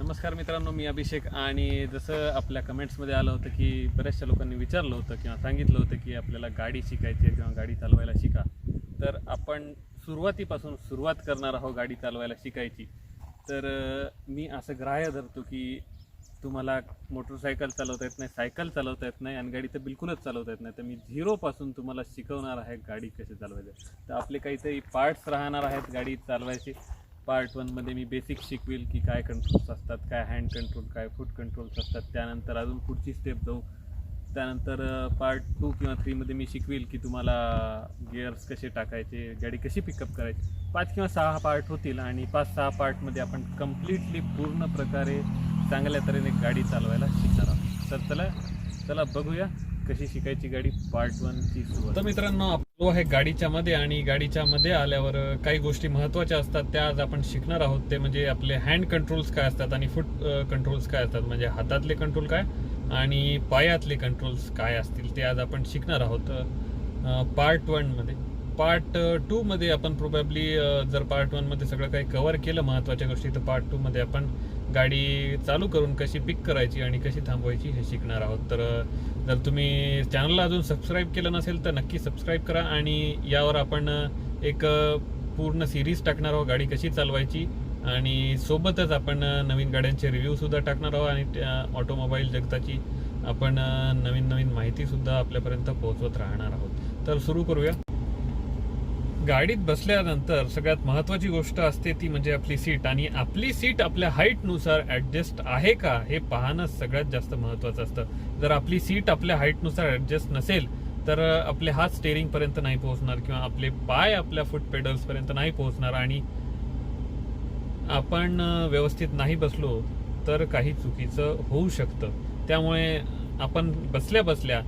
नमस्कार मित्रांनो मी अभिषेक आणि जसं आपल्या कमेंट्समध्ये आलं होतं की बऱ्याचशा लोकांनी विचारलं होतं किंवा सांगितलं होतं की आपल्याला गाडी शिकायची आहे किंवा गाडी चालवायला शिका. तर आपण सुरुवातीपासून सुरुवात करणार आहोत गाडी चालवायला शिकायची. तर मी असं ग्राह्य धरतो की तुम्हाला मोटरसायकल चालवता येत नाही सायकल चालवता येत नाही आणि गाडी तर बिलकुलच चालवता येत नाही. तर मी झिरोपासून तुम्हाला शिकवणार आहे गाडी कशी चालवायची. तर आपले काहीतरी पार्ट्स राहणार आहेत गाडी चालवायची. पार्ट वनमध्ये मी बेसिक शिकवेल की काय कंट्रोल्स असतात काय हँड कंट्रोल काय फूट कंट्रोल्स असतात. त्यानंतर अजून पुढची स्टेप जाऊ. त्यानंतर पार्ट टू किंवा थ्रीमध्ये मी शिकवेल की तुम्हाला गिअर्स कसे टाकायचे गाडी कशी पिकअप करायची. पाच किंवा सहा पार्ट होतील आणि पाच सहा पार्टमध्ये आपण कम्प्लिटली पूर्ण प्रकारे चांगल्या तऱ्हेने गाडी चालवायला शिकणार आहोत. तर चला चला बघूया कशी शिकायची गाडी पार्ट वनची सुरुवात. मित्रांनो तो आहे गाडीच्या मध्ये आणि गाडीच्या मध्ये आल्यावर काही गोष्टी महत्त्वाच्या असतात त्या आज आपण शिकणार आहोत. ते म्हणजे आपले हँड कंट्रोल्स काय असतात आणि फूट कंट्रोल्स काय असतात? म्हणजे हातातले कंट्रोल काय आणि पायातले कंट्रोल्स काय असतील ते आज आपण शिकणार आहोत. पार्ट वनमध्ये पार्ट टूमध्ये आपण प्रोबॅबली जर पार्ट वनमध्ये सगळं काही कव्हर केलं महत्त्वाच्या गोष्टी तर पार्ट टूमध्ये आपण गाडी चालू करून कशी पिक करायची आणि कशी थांबवायची हे शिकणार आहोत. तर जर तुम्ही चॅनलला अजून सबस्क्राईब केलं नसेल तर नक्की सबस्क्राईब करा आणि यावर आपण एक पूर्ण सिरीज टाकणार आहोत गाडी कशी चालवायची आणि सोबतच आपण नवीन गाड्यांचे रिव्ह्यूसुद्धा टाकणार आहोत आणि ऑटोमोबाईल जगताची आपण नवीन नवीन माहितीसुद्धा आपल्यापर्यंत पोहोचवत राहणार आहोत. तर सुरू करूया. गाडीत बसल्यानंतर सगळ्यात महत्वाची गोष्ट असते ती म्हणजे आपली सीट. आणि आपली सीट आपल्या हाईटनुसार ऍडजस्ट आहे का हे पाहणं सगळ्यात जास्त महत्वाचं असतं. जर आपली सीट आपल्या हाईटनुसार ऍडजस्ट नसेल तर आपले हात स्टेअरिंगपर्यंत नाही पोहोचणार किंवा आपले पाय आपल्या फूट पेडल्सपर्यंत नाही पोहोचणार आणि आपण व्यवस्थित नाही बसलो तर काही चुकीचं होऊ शकतं. त्यामुळे आपण बसल्या बसल्या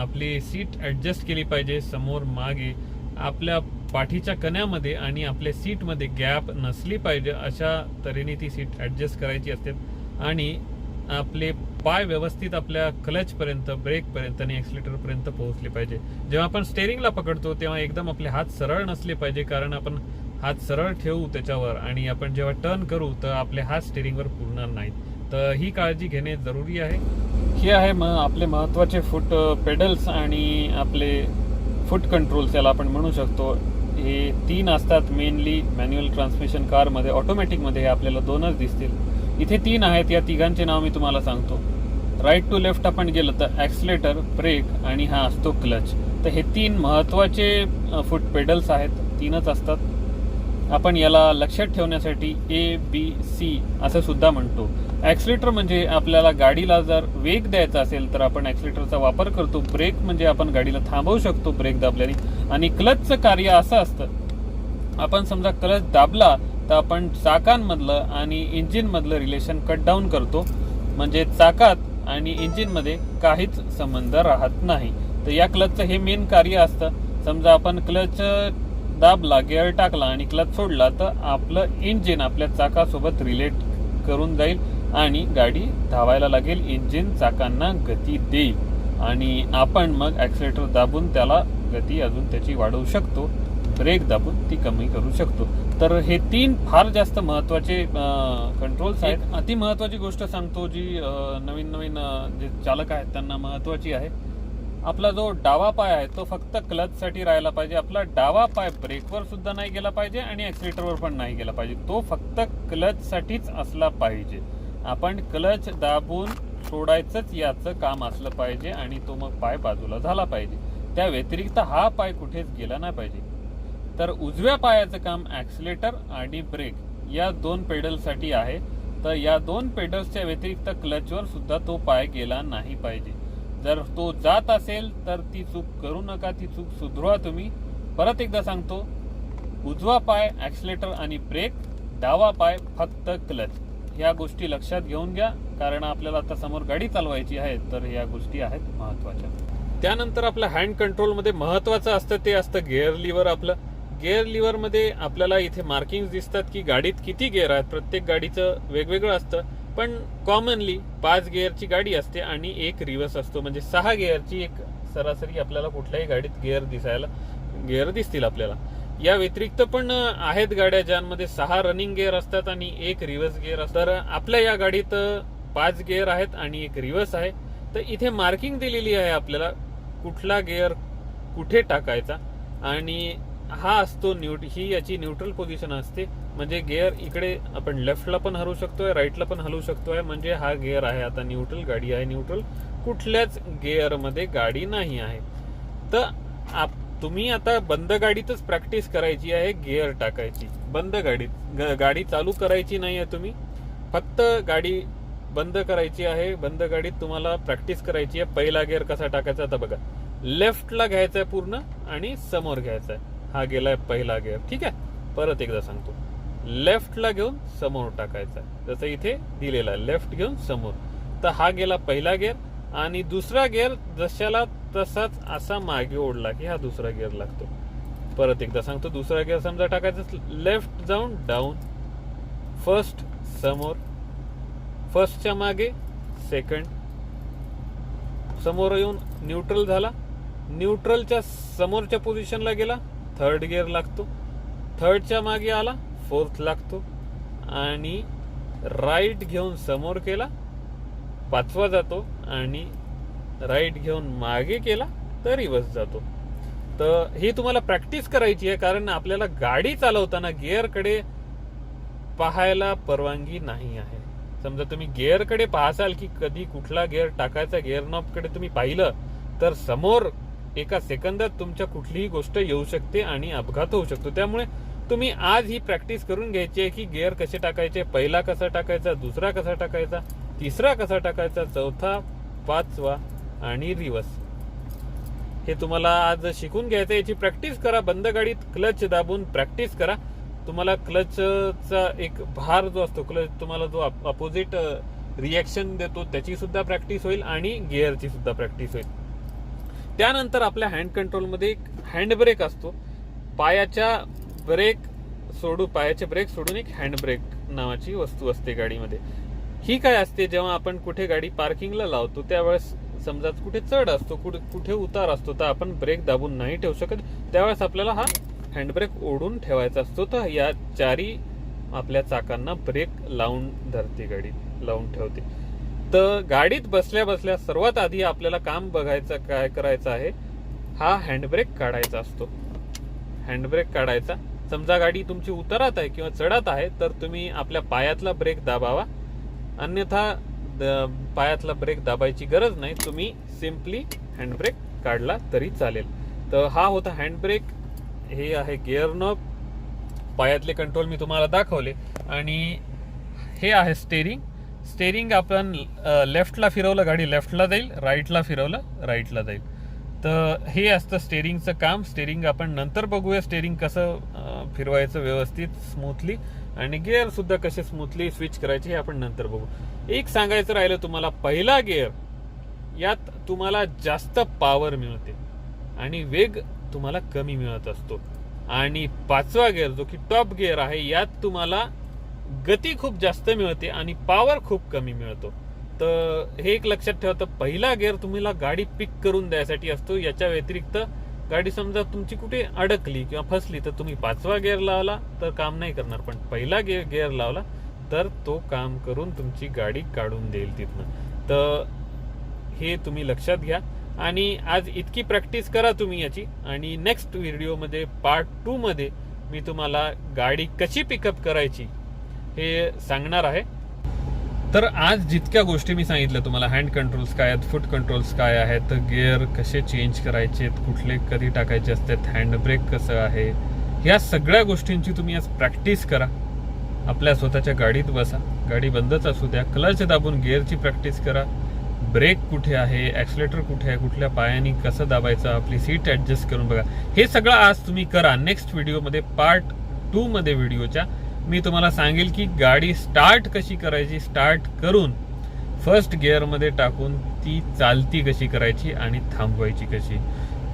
आपली सीट ॲडजस्ट केली पाहिजे समोर मागे. आपल्या पाठीच्या कण्यामध्ये आणि आपल्या सीटमध्ये गॅप नसली पाहिजे अशा तऱ्हेने ती सीट ॲडजस्ट करायची असते. आणि आपले पाय व्यवस्थित आपल्या क्लचपर्यंत ब्रेकपर्यंत आणि ॲक्सिलेटरपर्यंत पोहोचले पाहिजे. जेव्हा आपण स्टेअरिंगला पकडतो तेव्हा एकदम आपले हात सरळ नसले पाहिजे कारण आपण हात सरळ ठेवू त्याच्यावर आणि आपण जेव्हा टर्न करू तर आपले हात स्टेअरिंगवर पुरणार नाहीत. तर ही काळजी घेणे जरुरी आहे. हे आहे मग आपले महत्त्वाचे फूट पेडल्स uh, आणि आपले फूट कंट्रोल्स याला आपण म्हणू शकतो. हे तीन असतात मेनली मॅन्युअल ट्रान्समिशन कारमध्ये ऑटोमॅटिकमध्ये हे आपल्याला दोनच दिसतील. इथे तीन आहेत या तिघांचे नाव मी तुम्हाला सांगतो. राईट टू लेफ्ट आपण गेलं तर ॲक्सिलेटर ब्रेक आणि हा असतो क्लच तर हे तीन महत्त्वाचे फूट पेडल्स आहेत. तीनच असतात. आपण याला लक्षात ठेवण्यासाठी ए बी सी असं सुद्धा म्हणतो. ॲक्सिलेटर म्हणजे आपल्याला गाडीला जर वेग द्यायचा असेल तर आपण ॲक्सिलेटरचा वापर करतो. ब्रेक म्हणजे आपण गाडीला थांबवू शकतो ब्रेक दाबल्याने. आणि क्लचचं कार्य असं असतं. आपण समजा क्लच दाबला तर आपण चाकांमधलं आणि इंजिनमधलं रिलेशन कट डाऊन करतो. म्हणजे चाकात आणि इंजिनमध्ये काहीच संबंध राहत नाही. तर या क्लचचं हे मेन कार्य असतं. समजा आपण क्लच दाबला गिअर टाकला आणि क्लच सोडला तर आपलं इंजिन आपल्या चाकासोबत रिलेट करून जाईल. आणि गाडी धावायला लागेल. इंजिन चाकांना गती देईल. आणि आपण मग ॲक्सिलेटर दाबून त्याला गती अजून त्याची वाढवू शकतो. ब्रेक दाबून ती कमी करू शकतो. तर हे तीन फार जास्त महत्त्वाचे कंट्रोल्स आहेत. अति महत्वाची गोष्ट सांगतो जी नवीन नवीन जे चालक आहेत त्यांना महत्वाची आहे. आपला जो डावा पाय आहे तो फक्त क्लच साठी राहायला पाहिजे. आपला डावा पाय ब्रेकवर सुद्धा नाही गेला पाहिजे आणि ॲक्सिलेटरवर पण नाही गेला पाहिजे. तो फक्त क्लच साठीच असला पाहिजे. आपण क्लच दाबून सोडायचंच याचं काम असलं पाहिजे आणि तो मग पाय बाजूला झाला पाहिजे. त्या व्यतिरिक्त हा पाय कुठेच गेला नाही पाहिजे. तर उजव्या पायाचं काम ॲक्सिलेटर आणि ब्रेक या दोन पेडलसाठी आहे. तर या दोन पेडल्सच्या व्यतिरिक्त क्लचवर सुद्धा तो पाय गेला नाही पाहिजे. जर तो जात असेल तर ती चूक करू नका ती चूक सुधरवा तुम्ही. परत एकदा सांगतो उजवा पाय ॲक्सिलेटर आणि ब्रेक डावा पाय फक्त क्लच. ह्या गोष्टी लक्षात घेऊन घ्या कारण आपल्याला आता समोर गाडी चालवायची आहे तर या गोष्टी आहेत महत्त्वाच्या त्यानंतर आपलं हँड कंट्रोलमध्ये महत्वाचं असतं ते असतं गिअर लिव्हर आपलं. गिअर लिव्हरमध्ये आपल्याला इथे मार्किंग दिसतात की गाडीत किती गिअर आहेत. प्रत्येक गाडीचं वेगवेगळं असतं पण कॉमनली पाच गिअरची गाडी असते आणि एक रिव्हर्स असतो. म्हणजे सहा गिअरची एक सरासरी आपल्याला कुठल्याही गाडीत गिअर दिसायला गिअर दिसतील आपल्याला. या व्यतिरिक्त पण आहेत गाड्या ज्यांमध्ये सहा रनिंग गिअर असतात आणि एक रिव्हर्स गिअर असतात तर आपल्या या गाडीत पाच गिअर आहेत आणि एक रिव्हर्स आहे. तर इथे मार्किंग दिलेली आहे आपल्याला कुठला गिअर कुठे टाकायचा आणि हा असतो न्यूट ही याची न्यूट्रल पोझिशन असते. म्हणजे गिअर इकडे आपण लेफ्टला पण हलवू शकतोय राईटला पण हलवू शकतोय. म्हणजे हा गिअर आहे आता न्यूट्रल गाडी आहे न्यूट्रल कुठल्याच गिअरमध्ये गाडी नाही आहे. तर आप- तुम्ही आता बंद गाडीतच प्रॅक्टिस करायची आहे गिअर टाकायची. बंद गाडीत ग- गाडी चालू करायची नाही आहे तुम्ही. फक्त गाडी बंद करायची आहे बंद गाडीत तुम्हाला प्रॅक्टिस करायची आहे. पहिला गिअर कसा टाकायचा आता बघा. लेफ्टला घ्यायचा आहे पूर्ण आणि समोर घ्यायचा आहे. हा गेलाय पहिला गिअर ठीक आहे? परत एकदा सांगतो. लेफ्टला घेऊन समोर टाकायचा आहे. जसं इथे दिलेला आहे. लेफ्ट घेऊन समोर. तर हा गेला पहिला गिअर आणि दुसरा गिअर जशाला तसाच असा मागे ओढला की हा दुसरा गिअर लागतो. परत एकदा सांगतो दुसरा गिअर समजा टाकायचा लेफ्ट जाऊन डाऊन फर्स्ट समोर. फर्स्टच्या मागे सेकंड समोर येऊन न्यूट्रल झाला. न्यूट्रलच्या समोरच्या पोझिशनला गेला थर्ड गिअर लागतो. थर्डच्या मागे आला फोर्थ लागतो. आणि राईट घेऊन समोर केला पाचवा जातो आणि राईट घेऊन मागे केला तर रिव्हर्स जातो. तर ही तुम्हाला प्रॅक्टिस करायची आहे कारण आपल्याला गाडी चालवताना गिअरकडे पाहायला परवानगी नाही आहे. समजा तुम्ही गिअरकडे पाहसाल की कधी कुठला गिअर टाकायचा गिअर नॉबकडे तुम्ही पाहिलं तर समोर एका सेकंदात तुमच्या कुठलीही गोष्ट येऊ शकते आणि अपघात होऊ शकतो. त्यामुळे तुम्ही आज ही प्रॅक्टिस करून घ्यायची आहे की गिअर कसे टाकायचे पहिला कसा टाकायचा दुसरा कसा टाकायचा तिसरा कसा टाकायचा चौथा पाचवा आणि रिवर्स. हे तुम्हाला आज शिकून घ्यायचं याची प्रॅक्टिस करा. बंद गाडीत क्लच दाबून प्रॅक्टिस करा. तुम्हाला क्लचचा एक भार जो असतो क्लच तुम्हाला जो अपोजिट रिॲक्शन देतो त्याची सुद्धा प्रॅक्टिस होईल आणि गिअरची सुद्धा प्रॅक्टिस होईल. त्यानंतर आपल्या हँड कंट्रोलमध्ये एक हँड ब्रेक असतो. पायाच्या ब्रेक सोडू पायाचे ब्रेक सोडून एक हँड ब्रेक नावाची वस्तू असते गाडीमध्ये. ही काय असते? जेव्हा आपण कुठे गाडी पार्किंगला लावतो त्यावेळेस समजा कुठे चढ असतो कुठे कुठे उतार असतो तर आपण ब्रेक दाबून नाही ठेवू शकत. त्यावेळेस आपल्याला हा हँडब्रेक ओढून ठेवायचा असतो. तर या चारी आपल्या चाकांना ब्रेक लावून धरते गाडी लावून ठेवते. तर गाडीत बसल्या बसल्या सर्वात आधी आपल्याला काम बघायचं काय करायचं आहे हा हँडब्रेक काढायचा असतो. हँडब्रेक काढायचा. समजा गाडी तुमची उतरात आहे किंवा चढत आहे तर तुम्ही आपल्या पायातला ब्रेक दाबावा. अन्यथा द- पायातला ब्रेक दाबायची गरज नाही. तुम्ही सिम्पली हँडब्रेक काढला तरी चालेल. तर हा होता हँडब्रेक हे आहे गिअर नॉब. पायातले कंट्रोल मी तुम्हाला दाखवले. आणि हे आहे स्टेरिंग. स्टेरिंग आपण लेफ्टला फिरवलं गाडी लेफ्टला जाईल राईटला फिरवलं राईटला जाईल. तर हे असतं स्टेरिंगचं काम. स्टेरिंग आपण नंतर बघूया स्टेरिंग कसं फिरवायचं व्यवस्थित स्मूथली आणि गिअर सुद्धा कसे स्मूथली स्विच करायचे हे आपण नंतर बघू. एक सांगायचं राहिलं तुम्हाला पहिला गिअर यात तुम्हाला जास्त पॉवर मिळते. आणि वेग तुम्हाला कमी मिळत असतो. आणि पाचवा गिअर जो की टॉप गिअर आहे यात तुम्हाला गती खूप जास्त मिळते आणि पॉवर खूप कमी मिळतो. तर हे एक लक्षात ठेवा तर पहिला गेअर तुम्हाला गाडी पिक करून द्यायसाठी असतो. याच्या व्यतिरिक्त गाडी समजा तुमची कुठे अडकली किंवा फसली तर तुम्ही पाचवा गेअर लावला तर काम नाही करणार. पण पहिला गे गेअर लावला तर तो काम करून तुमची गाडी काढून देईल तिथनं. तर हे तुम्ही लक्षात घ्या. आणि आज इतकी प्रॅक्टिस करा तुम्ही याची. आणि नेक्स्ट व्हिडिओमध्ये पार्ट टूमध्ये मी तुम्हाला गाडी कशी पिकअप करायची हे सांगणार आहे. तर आज जितक्या गोष्टी मी सांगितल्या तुम्हाला हँड कंट्रोल्स काय आहेत फूट कंट्रोल्स काय आहेत गिअर कसे चेंज करायचे कुठले कधी टाकायचे असतात हँडब्रेक कसं आहे या सगळ्या गोष्टींची तुम्ही आज प्रॅक्टिस करा. आपल्या स्वतःच्या गाडीत बसा. गाडी बंदच असू द्या. क्लच दाबून गिअरची प्रॅक्टिस करा. ब्रेक कुठे आहे ॲक्सिलेटर कुठे आहे कुठल्या पायाने कसं दाबायचं आपली सीट ॲडजस्ट करून बघा. हे सगळं आज तुम्ही करा. नेक्स्ट व्हिडिओमध्ये पार्ट टूमध्ये व्हिडिओच्या मी तुम्हाला सांगेल की गाडी स्टार्ट कशी करायची स्टार्ट करून फर्स्ट गिअरमध्ये टाकून ती चालती कशी करायची आणि थांबवायची कशी.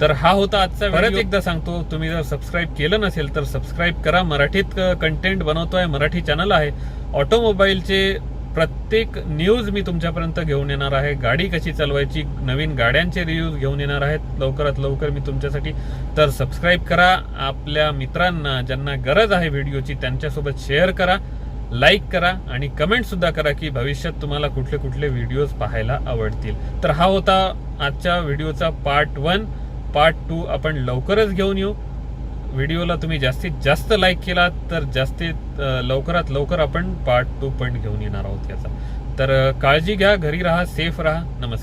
तर हा होता आजचा परत एकदा सांगतो तुम्ही जर सबस्क्राईब केलं नसेल तर सबस्क्राईब करा. मराठीत कंटेंट बनवतोय मराठी चॅनल आहे. ऑटोमोबाईलचे प्रत्येक न्यूज मी तुमच्यापर्यंत घेऊन येणार आहे. गाडी कशी चालवायची नवीन गाड्यांचे रिव्ह्यूज घेऊन येणार आहेत. लवकरात लवकर मी तुमच्यासाठी. तर सबस्क्राईब करा. आपल्या मित्रांना ज्यांना गरज आहे व्हिडिओची त्यांच्यासोबत शेअर करा लाईक करा आणि कमेंटसुद्धा करा की भविष्यात तुम्हाला कुठले कुठले व्हिडिओज पाहायला आवडतील. तर हा होता आजच्या व्हिडिओचा पार्ट वन पार्ट टू आपण लवकरच घेऊन येऊ. व्हिडिओला तुम्ही जास्तीत जास्त लाईक केला तर जास्तीत लवकरात लवकर आपण पार्ट टू पण घेऊन येणार आहोत याचा. तर काळजी घ्या घरी राहा सेफ राहा. नमस्कार.